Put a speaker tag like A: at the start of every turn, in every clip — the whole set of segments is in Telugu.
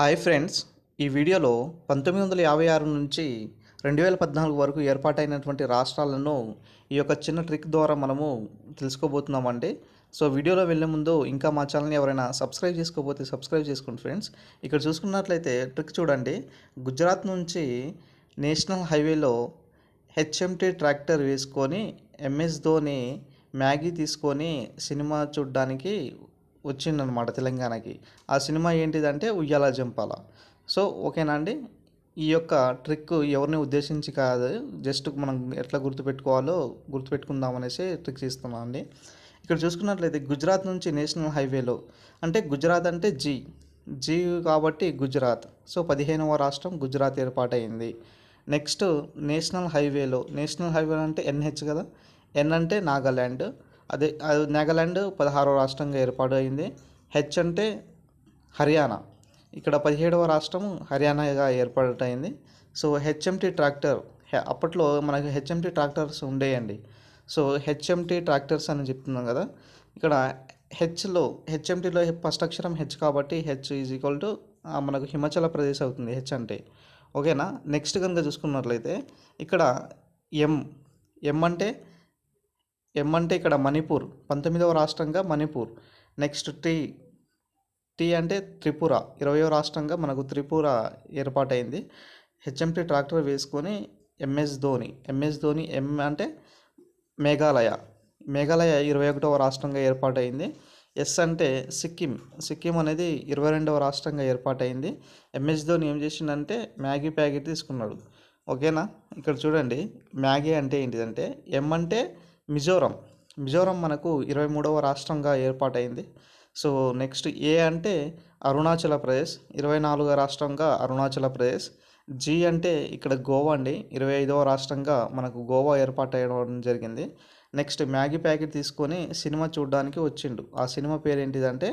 A: హాయ్ ఫ్రెండ్స్ ఈ వీడియోలో పంతొమ్మిది వందల యాభై ఆరు నుంచి రెండు వేల పద్నాలుగు వరకు ఏర్పాటైనటువంటి రాష్ట్రాలను ఈ యొక్క చిన్న ట్రిక్ ద్వారా మనము తెలుసుకోబోతున్నామండి. సో వీడియోలో వెళ్ళే ముందు ఇంకా మా ఛానల్ని ఎవరైనా సబ్స్క్రైబ్ చేసుకోకపోతే సబ్స్క్రైబ్ చేసుకోండి ఫ్రెండ్స్. ఇక్కడ చూసుకున్నట్లయితే ట్రిక్ చూడండి. గుజరాత్ నుంచి నేషనల్ హైవేలో హెచ్ఎంటీ ట్రాక్టర్ వేసుకొని ఎంఎస్ ధోని మ్యాగీ తీసుకొని సినిమా చూడడానికి వచ్చిందనమాట తెలంగాణకి. ఆ సినిమా ఏంటిదంటే ఉయ్యాల జంపాల. సో ఓకేనా అండి? ఈ యొక్క ట్రిక్ ఎవరిని ఉద్దేశించి కాదు జస్ట్ మనం ఎట్లా గుర్తుపెట్టుకోవాలో గుర్తుపెట్టుకుందాం అనేసి ట్రిక్ ఇస్తున్నాం అండి. ఇక్కడ చూసుకున్నట్లయితే గుజరాత్ నుంచి నేషనల్ హైవేలో అంటే గుజరాత్ అంటే జీ జీ కాబట్టి గుజరాత్. సో పదిహేనవ రాష్ట్రం గుజరాత్ ఏర్పాటైంది నెక్స్ట్ నేషనల్ హైవేలో నేషనల్ హైవే అంటే ఎన్హెచ్ కదా? ఎన్ అంటే నాగాల్యాండ్ అదే అది నాగాల్యాండ్ పదహారవ రాష్ట్రంగా ఏర్పాటు అయింది హెచ్ అంటే హర్యానా. ఇక్కడ పదిహేడవ రాష్ట్రం హర్యానాగా ఏర్పాటైంది సో హెచ్ఎంటీ ట్రాక్టర్ అప్పట్లో మనకి హెచ్ఎంటీ ట్రాక్టర్స్ ఉండేయండి. సో హెచ్ఎంటీ ట్రాక్టర్స్ అని చెప్తున్నాం కదా. ఇక్కడ హెచ్లో హెచ్ఎంటీలో ఫస్ట్ అక్షరం హెచ్ కాబట్టి హెచ్ ఈజ్ ఈక్వల్ టు మనకు హిమాచల ప్రదేశ్ అవుతుంది హెచ్ అంటే. ఓకేనా? నెక్స్ట్ కనుక చూసుకున్నట్లయితే ఇక్కడ ఎం ఎం అంటే ఎం అంటే ఇక్కడ మణిపూర్ పంతొమ్మిదవ రాష్ట్రంగా మణిపూర్. నెక్స్ట్ టీ టీ అంటే త్రిపుర ఇరవయో రాష్ట్రంగా మనకు త్రిపుర ఏర్పాటైంది. హెచ్ఎంటీ ట్రాక్టర్ వేసుకొని MS Dhoni MS Dhoni M అంటే మేఘాలయ. మేఘాలయ ఇరవై ఒకటవ రాష్ట్రంగా ఏర్పాటైంది. ఎస్ అంటే సిక్కిం సిక్కిం అనేది ఇరవై రెండవ రాష్ట్రంగా ఏర్పాటైంది. ఎంఎస్ ధోని ఏం చేసిందంటే మ్యాగీ ప్యాకెట్ తీసుకున్నాడు. ఓకేనా? ఇక్కడ చూడండి మ్యాగీ అంటే ఏంటిదంటే ఎం అంటే మిజోరం. మిజోరం మనకు ఇరవై మూడవ రాష్ట్రంగా ఏర్పాటైంది. సో నెక్స్ట్ ఏ అంటే అరుణాచల ప్రదేశ్ ఇరవై నాలుగవ రాష్ట్రంగా అరుణాచల ప్రదేశ్. జీ అంటే ఇక్కడ గోవా అండి. ఇరవై ఐదవ రాష్ట్రంగా మనకు గోవా ఏర్పాటు అయ్యడం జరిగింది. నెక్స్ట్ మ్యాగీ ప్యాకెట్ తీసుకొని సినిమా చూడడానికి వచ్చిండు. ఆ సినిమా పేరు ఏంటిదంటే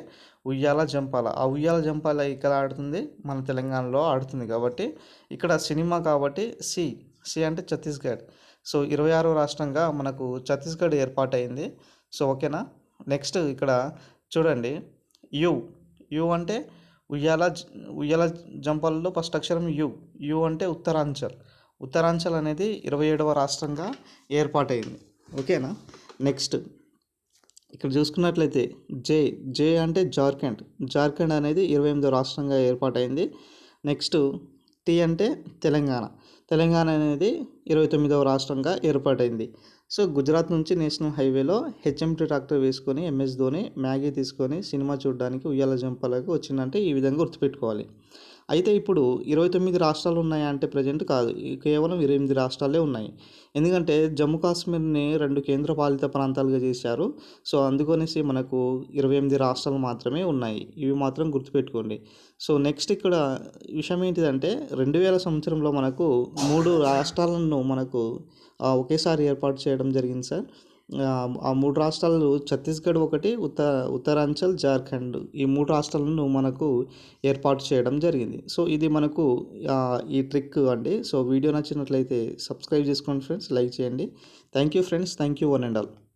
A: ఉయ్యాల జంపాల. ఆ ఉయ్యాల జంపాల ఇక్కడ ఆడుతుంది మన తెలంగాణలో ఆడుతుంది కాబట్టి ఇక్కడ సినిమా కాబట్టి సి. సి అంటే ఛత్తీస్గఢ్. సో ఇరవై ఆరో రాష్ట్రంగా మనకు ఛత్తీస్గఢ్ ఏర్పాటైంది. సో ఓకేనా? నెక్స్ట్ ఇక్కడ చూడండి. యు యు అంటే ఉయ్యాల ఉయ్యాల జంపాలలో ఫస్ట్ అక్షరం యు. యు అంటే ఉత్తరాంచల్. ఉత్తరాంచల్ అనేది ఇరవై ఏడవ రాష్ట్రంగా ఏర్పాటైంది. ఓకేనా? నెక్స్ట్ ఇక్కడ చూసుకున్నట్లయితే జే జే అంటే జార్ఖండ్. జార్ఖండ్ అనేది ఇరవై ఎనిమిదో రాష్ట్రంగా ఏర్పాటైంది. నెక్స్ట్ టీ అంటే తెలంగాణ. తెలంగాణ అనేది ఇరవై తొమ్మిదవ రాష్ట్రంగా ఏర్పాటైంది. సో గుజరాత్ నుంచి నేషనల్ హైవేలో హెచ్ఎంటీ ట్రాక్టర్ వేసుకొని ఎంఎస్ ధోని మ్యాగీ తీసుకొని సినిమా చూడడానికి ఉయ్యాల జంపాలకు వచ్చిందంటే ఈ విధంగా గుర్తుపెట్టుకోవాలి. అయితే ఇప్పుడు ఇరవై తొమ్మిది రాష్ట్రాలు ఉన్నాయా అంటే ప్రజెంట్ కాదు. కేవలం ఇరవై ఎనిమిది రాష్ట్రాలే ఉన్నాయి. ఎందుకంటే జమ్మూ కాశ్మీర్ని రెండు కేంద్ర పాలిత ప్రాంతాలుగా చేశారు. సో అందుకనేసి మనకు ఇరవై ఎనిమిది రాష్ట్రాలు మాత్రమే ఉన్నాయి. ఇవి మాత్రం గుర్తుపెట్టుకోండి. సో నెక్స్ట్ ఇక్కడ విషయం ఏంటిదంటే రెండు వేల సంవత్సరంలో మనకు మూడు రాష్ట్రాలను మనకు ఒకేసారి ఏర్పాటు చేయడం జరిగింది సార్. ఆ, మూడు రాష్ట్రాలు ఛత్తీస్గఢ్ ఒకటి ఉత్తర ఉత్తరాంచల్ జార్ఖండ్ ఈ మూడు రాష్ట్రాలను మనకు ఏర్పాటు చేయడం జరిగింది. సో ఇది మనకు ఈ ట్రిక్ అండి. సో వీడియో నచ్చినట్లయితే సబ్స్క్రైబ్ చేసుకోండి ఫ్రెండ్స్ లైక్ చేయండి. Thank you friends thank you one and all.